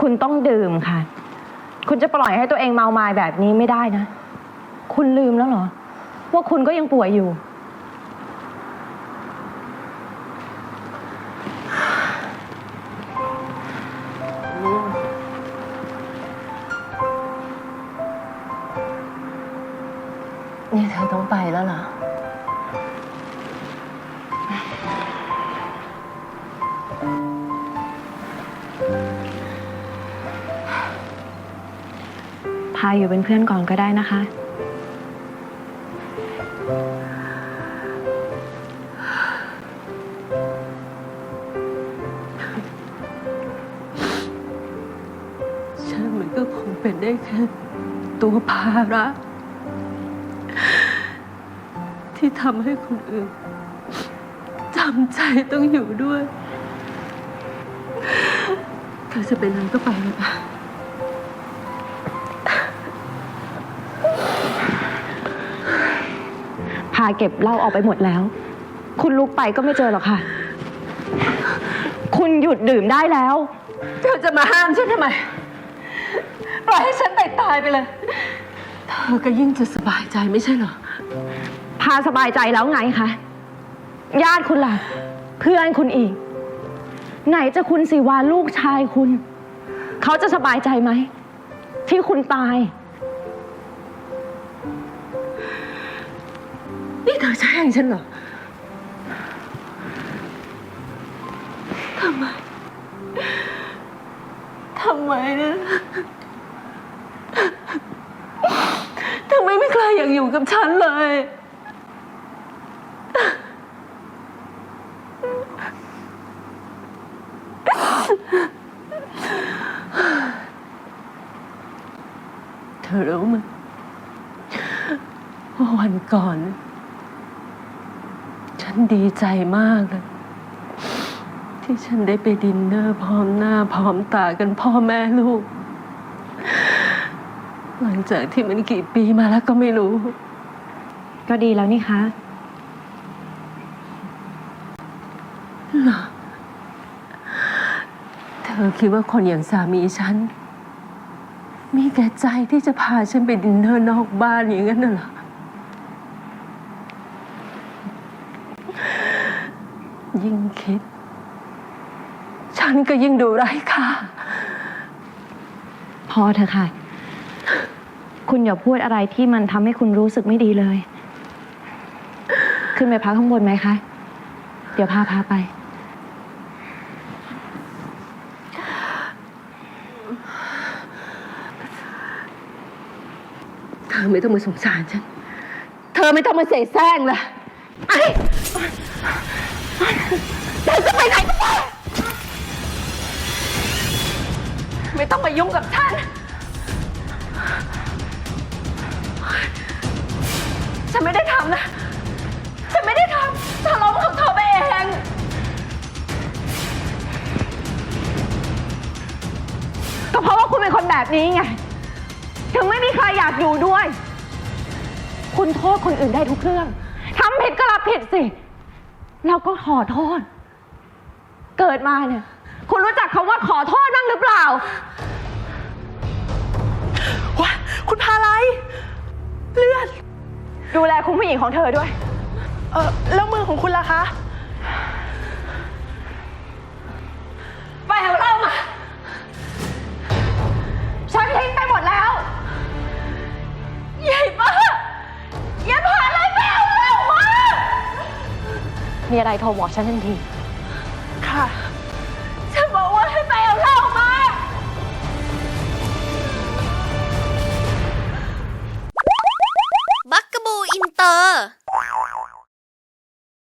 คุณต้องดื่มค่ะ คุณจะปล่อยให้ตัวเองเมามายแบบนี้ไม่ได้นะ คุณลืมแล้วเหรอ ว่าคุณก็ยังป่วยอยู่ นี่เธอต้องไปแล้วเหรอาอยู่เป็นเพื่อนก่อนก็ได้นะคะ ฉันมันก็คงเป็นได้แค่ตัวภาระ ที่ทำให้คนอื่นจำใจต้องอยู่ด้วย เธอจะเป็นอะไรก็ไปเลยปะาเก็บเหล้าออกไปหมดแล้ว คุณลุกไปก็ไม่เจอหรอกค่ะ คุณหยุดดื่มได้แล้ว เธอจะมาห้ามฉันทำไม ปล่อยให้ฉันตายตายๆไปเลย เธอก็ยิ่งจะสบายใจไม่ใช่เหรอ พาสบายใจแล้วไงคะ ญาติคุณล่ะ เพื่อนคุณอีก ไหนจะคุณสิวาลูกชายคุณ เขาจะสบายใจไหม ที่คุณตาย งฉันเหรอทำไม ทำไมนะทำไมไม่เคยอยากอยู่กับฉันเลย เธอรู้ไหมว่าวันก่อน ฉันดีใจมากเลย ที่ฉันได้ไปดินเนอร์พร้อมหน้าพร้อมตากันพ่อแม่ลูก หลังจากที่มันกี่ปีมาแล้วก็ไม่รู้ ก็ดีแล้วนี่คะเหรอเธอคิดว่าคนอย่างสามีฉัน มีแก่ใจที่จะพาฉันไปดินเนอร์นอกบ้านอย่างนั้นน่ะเหรอ ยิ่งคิด ฉันก็ยิ่งดูไร้ค่า พอเถอะค่ะ คุณอย่าพูดอะไรที่มันทำให้คุณรู้สึกไม่ดีเลย ขึ้นไปพักข้างบนไหมคะ เดี๋ยวพาพาไป เธอไม่ต้องมาสงสารฉัน เธอไม่ต้องมาเสแสร้งละไอ้ เธอจะไปไหนก็ไปไม่ต้องมายุ่งกับฉัน ฉันไม่ได้ทำนะ ฉันไม่ได้ทำเธอล้มของเธอไปเอง ก็เพราะว่าคุณเป็นคนแบบนี้ไง ถึงไม่มีใครอยากอยู่ด้วย คุณโทษคนอื่นได้ทุกเรื่อง ทำผิดก็รับผิดสิ แล้วก็ขอโทษ เกิดมาเนี่ย คุณรู้จักคำว่าขอโทษบ้างหรือเปล่า ว้าคุณพาไลเลือด ดูแลคุณผู้หญิงของเธอด้วย เออแล้วมือของคุณล่ะคะ มีอะไรโทรบอกฉันทันที ค่ะ